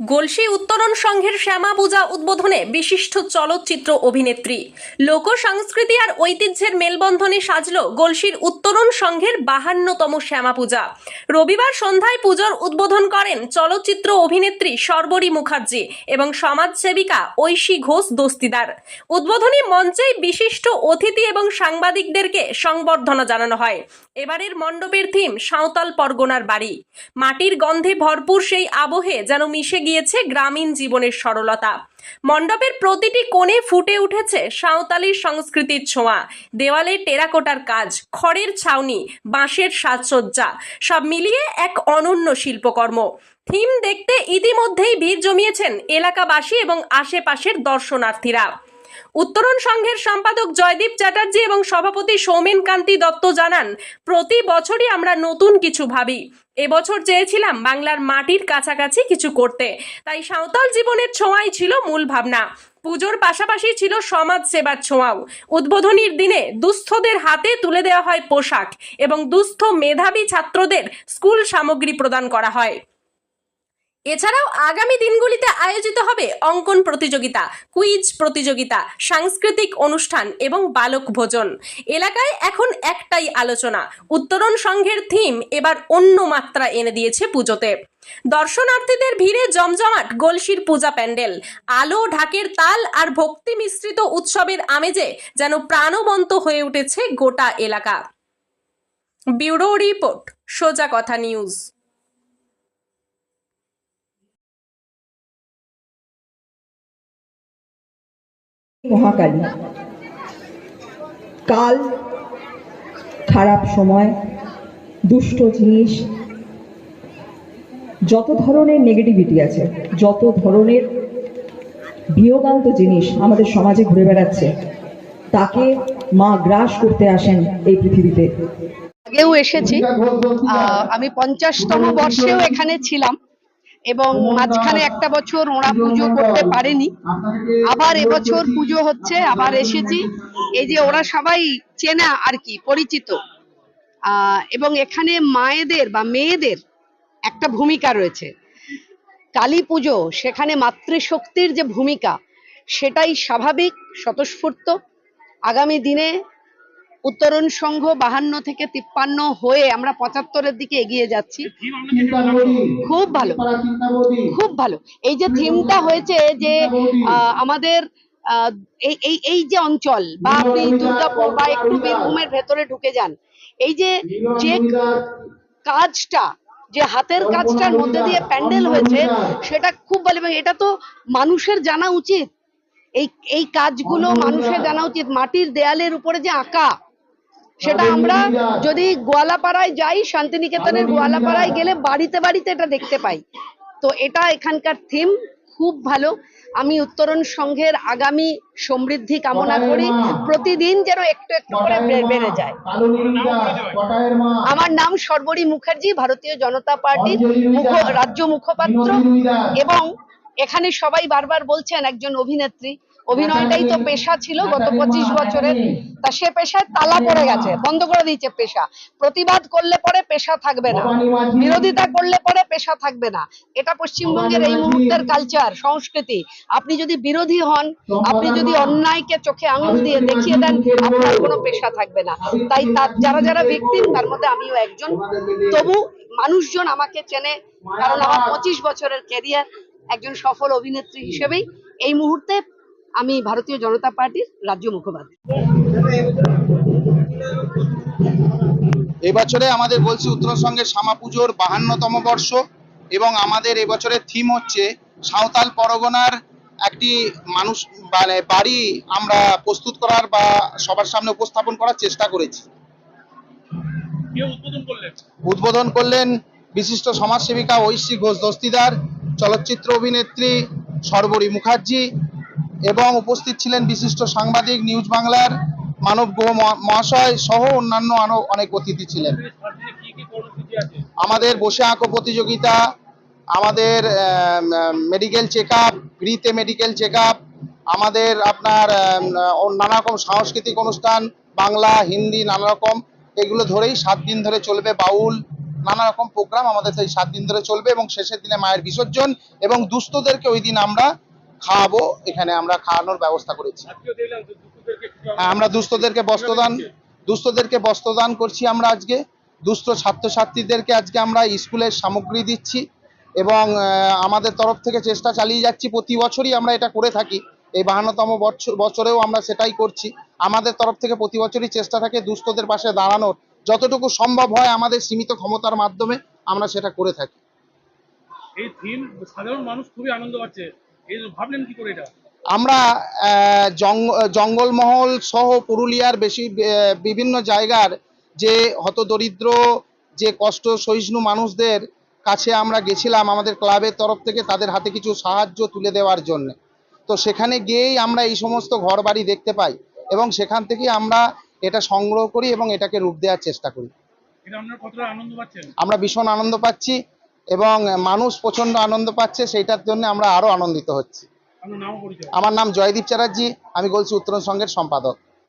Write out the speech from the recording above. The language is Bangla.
গলসি উত্তরণ সংঘের শ্যামা পূজা উদ্বোধনে বিশিষ্ট চলচ্চিত্র অভিনেত্রী। লোক, সংস্কৃতি আর ঐতিহ্যের মেলবন্ধনে সাজল গলসির উত্তরণ সংঘের বাহান্নতম শ্যামা পূজা। রবিবার সন্ধ্যায় পুজোর উদ্বোধন করেন চলচ্চিত্র অভিনেত্রী সর্বরী মুখার্জি এবং সমাজসেবিকা ঐশী ঘোষ দস্তিদার। উদ্বোধনী মঞ্চেই বিশিষ্ট অতিথি এবং সাংবাদিকদেরকে সংবর্ধনা জানানো হয়। এবারের মণ্ডপের থিম সাঁওতাল পরগনার বাড়ি। মাটির গন্ধে ভরপুর সেই আবহে যেন মিশে গিয়েছে গ্রামীণ জীবনের সরলতা। মণ্ডপের প্রতিটি কোণে ফুটে উঠেছে সাঁওতালির সংস্কৃতির ছোঁয়া। দেওয়ালে টেরাকোটার কাজ, খড়ের ছাউনি, বাঁশের সাজসজ্জা, সব মিলিয়ে এক অনন্য শিল্পকর্ম। থিম দেখতে ইতিমধ্যেই ভিড় জমিয়েছেন এলাকাবাসী এবং আশেপাশের দর্শনার্থীরা। উত্তরণ সংঘের সম্পাদক জয়দীপ চ্যাটার্জি এবং সভাপতি সৌমেন কান্তি দত্ত জানান, প্রতি বছরই আমরা নতুন কিছু ভাবি। এবছর চেয়েছিলাম বাংলার মাটির কাছাকাছি কিছু করতে। তাই সাঁওতাল জীবনের ছোঁয়াই ছিল মূল ভাবনা। পুজোর পাশাপাশি ছিল সমাজ সেবার ছোঁয়াও। উদ্বোধনীর দিনে দুস্থদের হাতে তুলে দেওয়া হয় পোশাক এবং দুস্থ মেধাবী ছাত্রদের স্কুল সামগ্রী প্রদান করা হয়। এছাড়াও আগামী দিনগুলিতে আয়োজিত হবে অঙ্কন প্রতিযোগিতা, কুইজ প্রতিযোগিতা, সাংস্কৃতিক অনুষ্ঠান এবং বালক ভোজন। এলাকায় এখন একটাই আলোচনা, উত্তরণ সংঘের থিম এবার অন্য মাত্রা এনে দিয়েছে পুজোতে। দর্শনার্থীদের ভিড়ে জমজমাট গলসির পূজা প্যান্ডেল, আলো, ঢাকের তাল আর ভক্তি মিশ্রিত উৎসবের আমেজে যেন প্রাণবন্ত হয়ে উঠেছে গোটা এলাকা। ব্যুরো রিপোর্ট, সোজা কথা নিউজ। মহাকালী। কাল খারাপ সময়, দুষ্ট জিনিস, যত ধরনের নেগেটিভিটি আছে, যত ধরনের বিয়োগান্ত জিনিস আমাদের সমাজে ঘুরে বেড়াচ্ছে, তাকে মা গ্রাস করতে আসেন এই পৃথিবীতে। আগেও এসেছি। আমি পঞ্চাশতম বর্ষেও এখানে ছিলাম। এবং মাঝখানে একটা বছর ওরা পুজো করতে পারেনি। আবার এবছর পুজো হচ্ছে আবার এসেছি। এই যে ওরা সবাই চেনা আর কি পরিচিত। আহ, এবং এখানে মায়েদের বা মেয়েদের একটা ভূমিকা রয়েছে। কালী পুজো সেখানে মাতৃশক্তির যে ভূমিকা সেটাই স্বাভাবিক স্বতঃস্ফূর্ত। আগামী দিনে উত্তরণ সংঘ বাহান্ন থেকে তিপ্পান্ন হয়ে আমরা পঁচাত্তরের দিকে এগিয়ে যাচ্ছি। খুব ভালো। খুব ভালো। এই যে থিমটা হয়েছে যে আহ, আমাদের আহ, এই এই এই যে অঞ্চল বা আপনি দুর্গাপুর বা একটু বীরভূমের ভেতরে ঢুকে যান এই যে যে কাজটা যে হাতের কাজটার মধ্যে দিয়ে প্যান্ডেল হয়েছে সেটা খুব ভালো এবং এটা তো মানুষের জানা উচিত। এই এই কাজগুলো মানুষের জানা উচিত। মাটির দেয়ালের উপরে যে আঁকা সেটা আমরা যদি গোয়ালাপাড়ায় যাই শান্তিনিকেতনের গোয়ালাপাড়ায় গেলে বাড়িতে বাড়িতে এটা দেখতে পাই। তো এটা এখানকার থিম খুব ভালো। আমি উত্তরণ সংঘের আগামী সমৃদ্ধি কামনা করি। প্রতিদিন যেন একটু একটু করে বেড়ে যায়। আমার নাম সর্বরী মুখার্জি ভারতীয় জনতা পার্টির মুখ রাজ্য মুখপাত্র এবং এখানে সবাই বারবার বলছেন একজন অভিনেত্রী। অভিনয়টাই তো পেশা ছিল গত পঁচিশ বছরের তা সে পেশায় তালা পড়ে গেছে বন্ধ করে দিয়েছে পেশা। প্রতিবাদ করলে পরে পেশা থাকবে না। বিরোধিতা করলে পরে পেশা থাকবে না। এটা পশ্চিমবঙ্গের এই মুহূর্তের কালচার সংস্কৃতি। আপনি যদি বিরোধী হন আপনি যদি অন্যায়কে চোখে আঙুল দিয়ে দেখিয়ে দেন আপনার কোনো পেশা থাকবে না। তাই তার যারা যারা ভিকটিম তার মধ্যে আমিও একজন। তবু মানুষজন আমাকে চেনে কারণ আমার পঁচিশ বছরের ক্যারিয়ার একজন সফল অভিনেত্রী হিসেবেই। এই মুহূর্তে আমি ভারতীয় জনতা পার্টির রাজ্য মুখপাত্র। এবছরে আমাদের বলছি উত্তর সঙ্গে শ্যামা পুজোর বাহান্নতম বর্ষ এবং আমাদের এবছরের থিম হচ্ছে সাঁওতাল পরগনার একটি মানুষ মানে বাড়ি আমরা প্রস্তুত করার বা সবার সামনে উপস্থাপন করার চেষ্টা করেছি। উদ্বোধন করলেন? উদ্বোধন করলেন বিশিষ্ট সমাজসেবিকা ঐশী ঘোষ দস্তিদার চলচ্চিত্র অভিনেত্রী সর্বরী মুখার্জি এবং উপস্থিত ছিলেন বিশিষ্ট সাংবাদিক, নিউজ বাংলার মানব গুহ মহাশয় সহ অন্যান্য আরও অনেক অতিথি ছিলেন। আমাদের বসে আঁকো প্রতিযোগিতা, আমাদের মেডিকেল চেক আপ ফ্রিতে মেডিকেল চেক আপ আমাদের আপনার নানা রকম সাংস্কৃতিক অনুষ্ঠান, বাংলা, হিন্দি নানা রকম এগুলো ধরেই সাত দিন ধরে চলবে বাউল নানা রকম প্রোগ্রাম আমাদের সেই সাত দিন ধরে চলবে এবং শেষের দিনে মায়ের বিসর্জন এবং দুস্থদেরকে ওই দিন আমরা খাওয়াবো এখানে আমরা খাওয়ানোর ব্যবস্থা করেছি। হ্যাঁ, আমরা দুস্থদেরকে বস্ত্রদান দুস্থদেরকে বস্ত্রদান করছি আমরা আজকে। দুস্থ ছাত্রছাত্রীদেরকে আজকে আমরা স্কুলের সামগ্রী দিচ্ছি এবং আমাদের তরফ থেকে চেষ্টা চালিয়ে যাচ্ছি। প্রতি বছরই আমরা এটা করে থাকি। এই বাহান্নতম বছর বছরেও আমরা সেটাই করছি। আমাদের তরফ থেকে প্রতি বছরই চেষ্টা থাকে দুস্থদের পাশে দাঁড়ানোর। যতটুকু সম্ভব হয় আমাদের সীমিত ক্ষমতার মাধ্যমে আমরা সেটা করে থাকি। এই থিম সাধারণ মানুষ খুবই আনন্দ পাচ্ছে। ভাবলেন কি করে এটা? আমরা জঙ্গলমহল সহ পুরুলিয়ার বেশি বিভিন্ন জায়গার যে হতদরিদ্র যে কষ্ট সহিষ্ণু মানুষদের কাছে আমরা গেছিলাম আমাদের ক্লাবের তরফ থেকে তাদের হাতে কিছু সাহায্য তুলে দেওয়ার জন্য। তো সেখানে গিয়েই আমরা এই সমস্ত ঘর বাড়ি দেখতে পাই এবং সেখান থেকে আমরা এটা সংগ্রহ করি এবং এটাকে রূপ দেওয়ার চেষ্টা করি। আমরা ভীষণ আনন্দ পাচ্ছি। এবং মানুষ প্রচণ্ড আনন্দ পাচ্ছে সেইটার জন্য আমরা আরও আনন্দিত হচ্ছি। আমার নাম জয়দীপ চ্যাটার্জি আমি বলছি উত্তরণ সংঘের সম্পাদক।